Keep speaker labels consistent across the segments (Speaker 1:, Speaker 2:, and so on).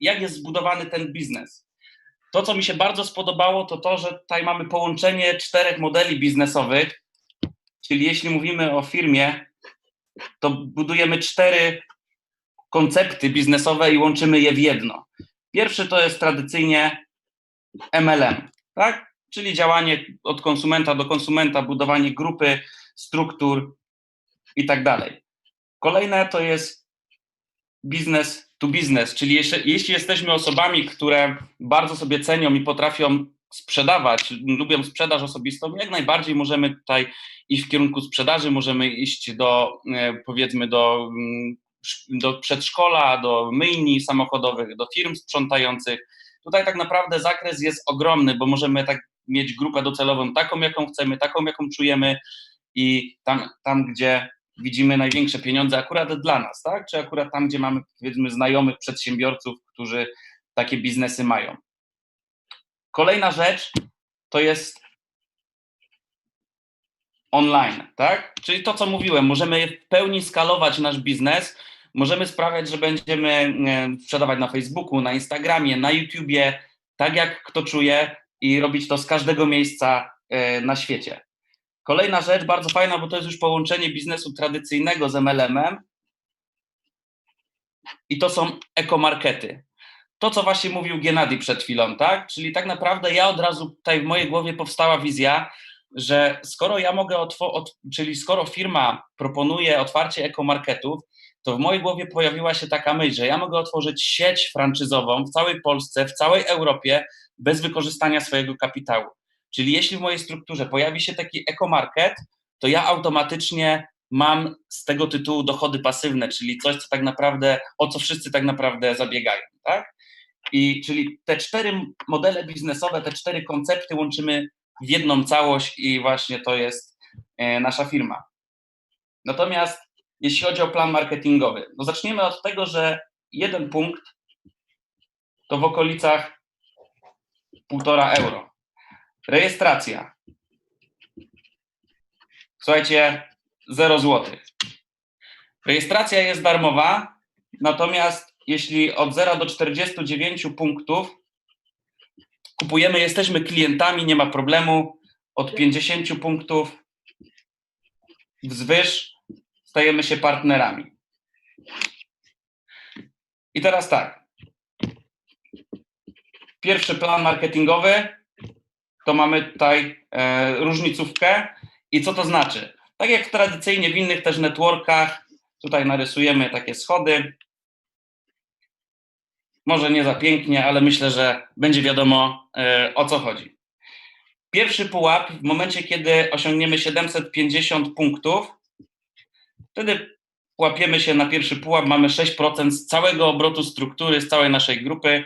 Speaker 1: jak jest zbudowany ten biznes. To, co mi się bardzo spodobało, to to, że tutaj mamy połączenie czterech modeli biznesowych, czyli jeśli mówimy o firmie, to budujemy cztery koncepty biznesowe i łączymy je w jedno. Pierwszy to jest tradycyjnie MLM, tak? Czyli działanie od konsumenta do konsumenta, budowanie grupy, struktur i tak dalej. Kolejne to jest biznes to biznes, czyli jeśli, jeśli jesteśmy osobami, które bardzo sobie cenią i potrafią sprzedawać, lubią sprzedaż osobistą, jak najbardziej możemy tutaj iść w kierunku sprzedaży, możemy iść do, e, powiedzmy, do, mm, do przedszkola, do myjni samochodowych, do firm sprzątających. Tutaj tak naprawdę zakres jest ogromny, bo możemy tak mieć grupę docelową taką, jaką chcemy, taką, jaką czujemy i tam, tam gdzie widzimy największe pieniądze akurat dla nas, tak? Czy akurat tam, gdzie mamy, powiedzmy, znajomych przedsiębiorców, którzy takie biznesy mają. Kolejna rzecz to jest online, tak? Czyli to, co mówiłem, możemy w pełni skalować nasz biznes, możemy sprawiać, że będziemy sprzedawać na Facebooku, na Instagramie, na YouTubie, tak jak kto czuje i robić to z każdego miejsca e, na świecie. Kolejna rzecz, bardzo fajna, bo to jest już połączenie biznesu tradycyjnego z MLM-em i to są ekomarkety. To, co właśnie mówił Genadi przed chwilą, tak? Czyli tak naprawdę ja od razu tutaj w mojej głowie powstała wizja, że skoro ja mogę, otworzyć, czyli skoro firma proponuje otwarcie ekomarketów, to w mojej głowie pojawiła się taka myśl, że ja mogę otworzyć sieć franczyzową w całej Polsce, w całej Europie bez wykorzystania swojego kapitału. Czyli jeśli w mojej strukturze pojawi się taki ekomarket, to ja automatycznie mam z tego tytułu dochody pasywne, czyli coś, co tak naprawdę, o co wszyscy tak naprawdę zabiegają, tak? I czyli te cztery modele biznesowe, te cztery koncepty łączymy w jedną całość i właśnie to jest e, nasza firma. Natomiast jeśli chodzi o plan marketingowy, no zaczniemy od tego, że jeden punkt to w okolicach półtora euro. Rejestracja. Słuchajcie, 0 zł. Rejestracja jest darmowa, natomiast jeśli od 0 do 49 punktów kupujemy, jesteśmy klientami, nie ma problemu. Od 50 punktów wzwyż stajemy się partnerami. I teraz tak. Pierwszy plan marketingowy to mamy tutaj e, różnicówkę. I co to znaczy? Tak jak tradycyjnie w innych też networkach, tutaj narysujemy takie schody. Może nie za pięknie, ale myślę, że będzie wiadomo e, o co chodzi. Pierwszy pułap, w momencie kiedy osiągniemy 750 punktów, wtedy łapiemy się na pierwszy pułap, mamy 6% z całego obrotu struktury, z całej naszej grupy.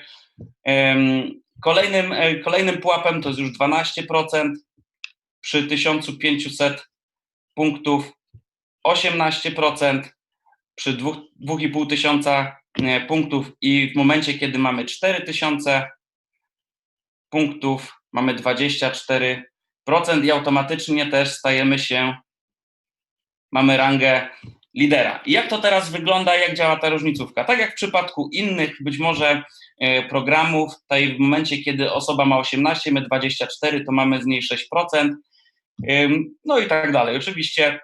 Speaker 1: Kolejnym, e, kolejnym pułapem to jest już 12%, przy 1500 punktów 18%, przy 2,5 tysiąca e, punktów i w momencie, kiedy mamy 4000 punktów, mamy 24% i automatycznie też stajemy się, mamy rangę lidera. I jak to teraz wygląda, jak działa ta różnicówka? Tak jak w przypadku innych być może e, programów, tutaj w momencie, kiedy osoba ma 18, my 24, to mamy z niej 6%, no i tak dalej. Oczywiście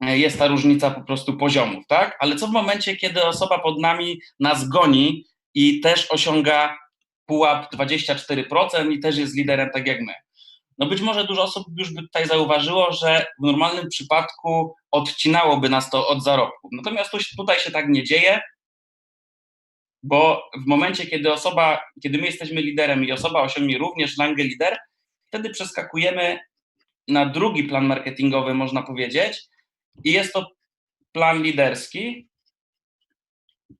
Speaker 1: e, jest ta różnica po prostu poziomów, tak? Ale co w momencie, kiedy osoba pod nami nas goni i też osiąga pułap 24% i też jest liderem tak jak my? No być może dużo osób już by tutaj zauważyło, że w normalnym przypadku odcinałoby nas to od zarobków. Natomiast tutaj się tak nie dzieje, bo w momencie, kiedy osoba, kiedy my jesteśmy liderem i osoba osiągnie również rangę lider, wtedy przeskakujemy na drugi plan marketingowy, można powiedzieć, i jest to plan liderski,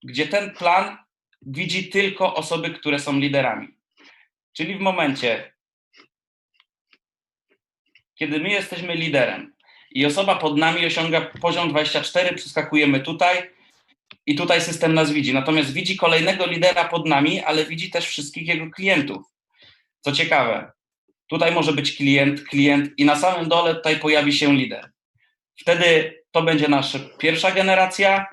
Speaker 1: gdzie ten plan widzi tylko osoby, które są liderami. Czyli w momencie, kiedy my jesteśmy liderem i osoba pod nami osiąga poziom 24, przeskakujemy tutaj i tutaj system nas widzi. Natomiast widzi kolejnego lidera pod nami, ale widzi też wszystkich jego klientów. Co ciekawe, tutaj może być klient, klient i na samym dole tutaj pojawi się lider. Wtedy to będzie nasza pierwsza generacja,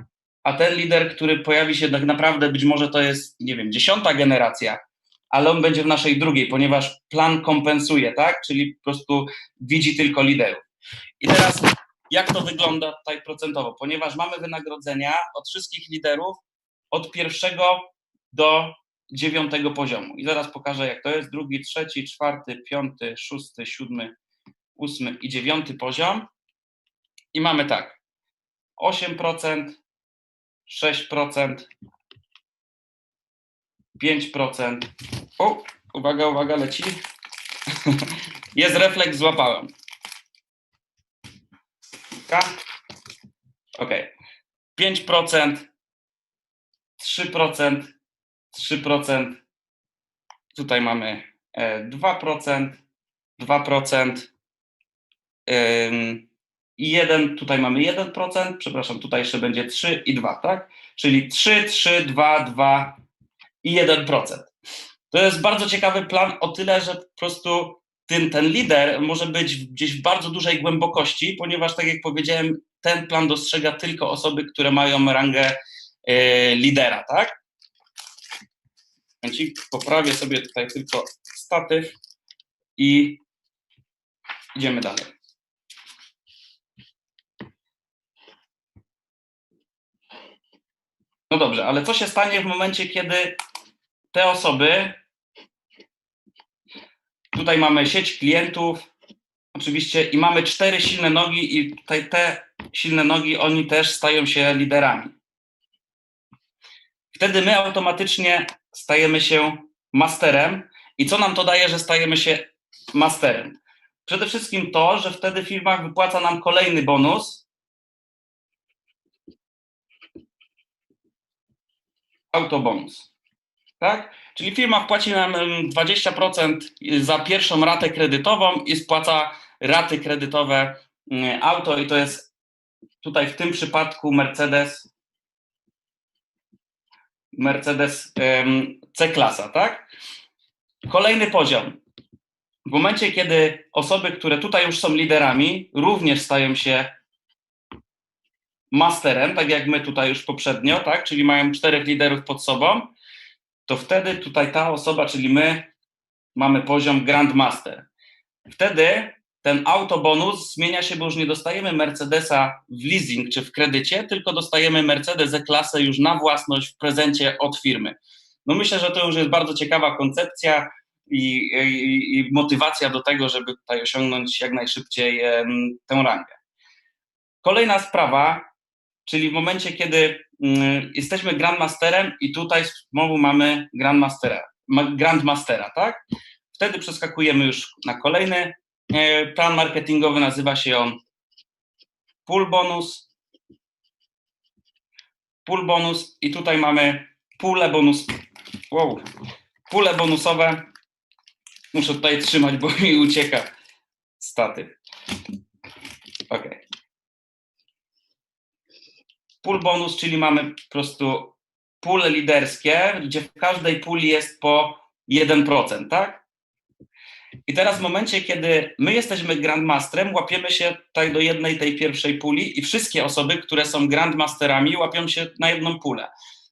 Speaker 1: a ten lider, który pojawi się tak naprawdę, być może to jest, nie wiem, dziesiąta generacja, ale on będzie w naszej drugiej, ponieważ plan kompensuje, tak? Czyli po prostu widzi tylko liderów. I teraz jak to wygląda tutaj procentowo? Ponieważ mamy wynagrodzenia od wszystkich liderów od pierwszego do dziewiątego poziomu. I zaraz pokażę, jak to jest. Drugi, trzeci, czwarty, piąty, szósty, siódmy, ósmy i dziewiąty poziom. I mamy tak. 8%, 6%, 5%. O, uwaga, uwaga, leci. Jest refleks, złapałem. Ok. 5%, 3%, 3%. Tutaj mamy e, 2%, 2%. ym, I 1, tutaj mamy 1%, przepraszam, tutaj jeszcze będzie 3 i 2, tak? Czyli 3, 3, 2, 2 i 1%. To jest bardzo ciekawy plan o tyle, że po prostu ten, ten lider może być gdzieś w bardzo dużej głębokości, ponieważ tak jak powiedziałem, ten plan dostrzega tylko osoby, które mają rangę e, lidera, tak? Poprawię sobie tutaj tylko statyw i idziemy dalej. No dobrze, ale co się stanie w momencie, kiedy te osoby, tutaj mamy sieć klientów, oczywiście, i mamy cztery silne nogi, i tutaj te silne nogi, oni też stają się liderami. Wtedy my automatycznie stajemy się masterem. I co nam to daje, że stajemy się masterem? Przede wszystkim to, że wtedy firma wypłaca nam kolejny bonus. Autobonus. Tak? Czyli firma wpłaci nam em, 20% za pierwszą ratę kredytową i spłaca raty kredytowe auto i to jest tutaj w tym przypadku Mercedes Mercedes C-klasa, tak? Kolejny poziom. W momencie, kiedy osoby, które tutaj już są liderami, również stają się masterem, tak jak my tutaj już poprzednio, tak? Czyli mają czterech liderów pod sobą, to wtedy tutaj ta osoba, czyli my, mamy poziom Grandmaster. Wtedy ten autobonus zmienia się, bo już nie dostajemy Mercedesa w leasing czy w kredycie, tylko dostajemy Mercedes E-klasę już na własność w prezencie od firmy. No myślę, że to już jest bardzo ciekawa koncepcja i, i, i motywacja do tego, żeby tutaj osiągnąć jak najszybciej tę rangę. Kolejna sprawa, czyli w momencie, kiedy mm, jesteśmy Grandmasterem i tutaj znowu mamy Grandmastera, ma- Grandmastera, tak? Wtedy przeskakujemy już na kolejny e, plan marketingowy, nazywa się on Pool Bonus. Pool Bonus i tutaj mamy pule bonus, wow, pule bonusowe. Muszę tutaj trzymać, bo mi ucieka statyw. Ok. Pool bonus, czyli mamy po prostu pule liderskie, gdzie w każdej puli jest po 1%, tak? I teraz w momencie, kiedy my jesteśmy Grandmasterem, łapiemy się tutaj do jednej tej pierwszej puli i wszystkie osoby, które są Grandmasterami, łapią się na jedną pulę.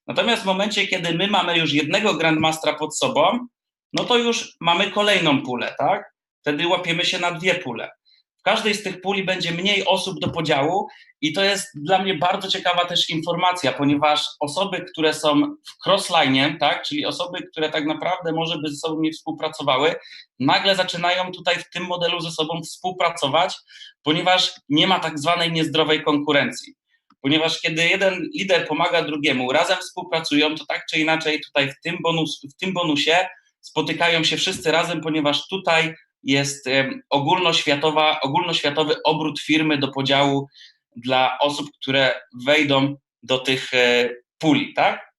Speaker 1: Natomiast w momencie, kiedy my mamy już jednego Grandmastera pod sobą, no to już mamy kolejną pulę, tak? Wtedy łapiemy się na dwie pule. W każdej z tych puli będzie mniej osób do podziału i to jest dla mnie bardzo ciekawa też informacja, ponieważ osoby, które są w crossline, tak, czyli osoby, które tak naprawdę może by ze sobą nie współpracowały, nagle zaczynają tutaj w tym modelu ze sobą współpracować, ponieważ nie ma tak zwanej niezdrowej konkurencji. Ponieważ kiedy jeden lider pomaga drugiemu, razem współpracują, to tak czy inaczej tutaj w tym, bonus, w tym bonusie spotykają się wszyscy razem, ponieważ tutaj jest ogólnoświatowa, ogólnoświatowy obrót firmy do podziału dla osób, które wejdą do tych e, puli, tak?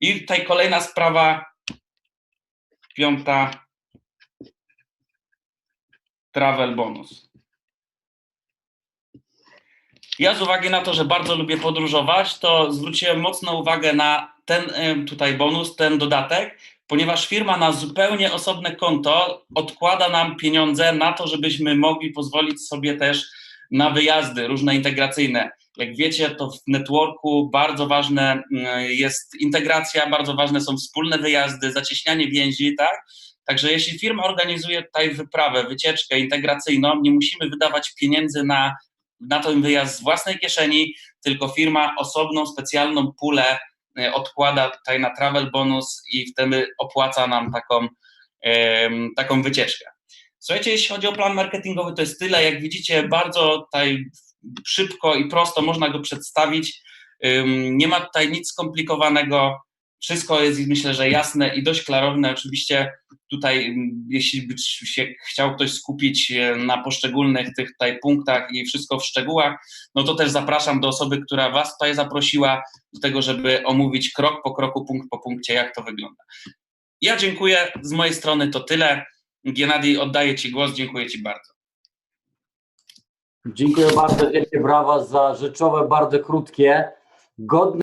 Speaker 1: I tutaj kolejna sprawa, piąta, travel bonus. Ja z uwagi na to, że bardzo lubię podróżować, to zwróciłem mocno uwagę na ten tutaj bonus, ten dodatek, ponieważ firma na zupełnie osobne konto odkłada nam pieniądze na to, żebyśmy mogli pozwolić sobie też na wyjazdy różne integracyjne. Jak wiecie, to w networku bardzo ważne mm, jest integracja, bardzo ważne są wspólne wyjazdy, zacieśnianie więzi, tak? Także jeśli firma organizuje tutaj wyprawę, wycieczkę integracyjną, nie musimy wydawać pieniędzy na, na ten wyjazd z własnej kieszeni, tylko firma osobną, specjalną pulę odkłada tutaj na travel bonus i wtedy opłaca nam taką, taką wycieczkę. Słuchajcie, jeśli chodzi o plan marketingowy, to jest tyle. Jak widzicie, bardzo tutaj szybko i prosto można go przedstawić. Nie ma tutaj nic skomplikowanego. Wszystko jest, myślę, że jasne i dość klarowne. Oczywiście tutaj, jeśli by się chciał ktoś skupić e, na poszczególnych tych tutaj punktach i wszystko w szczegółach, no to też zapraszam do osoby, która Was tutaj zaprosiła, do tego, żeby omówić krok po kroku, punkt po punkcie, jak to wygląda. Ja dziękuję. Z mojej strony to tyle. Gennady, oddaję Ci głos. Dziękuję Ci bardzo.
Speaker 2: Dziękuję bardzo, wielkie brawa za rzeczowe, bardzo krótkie, godne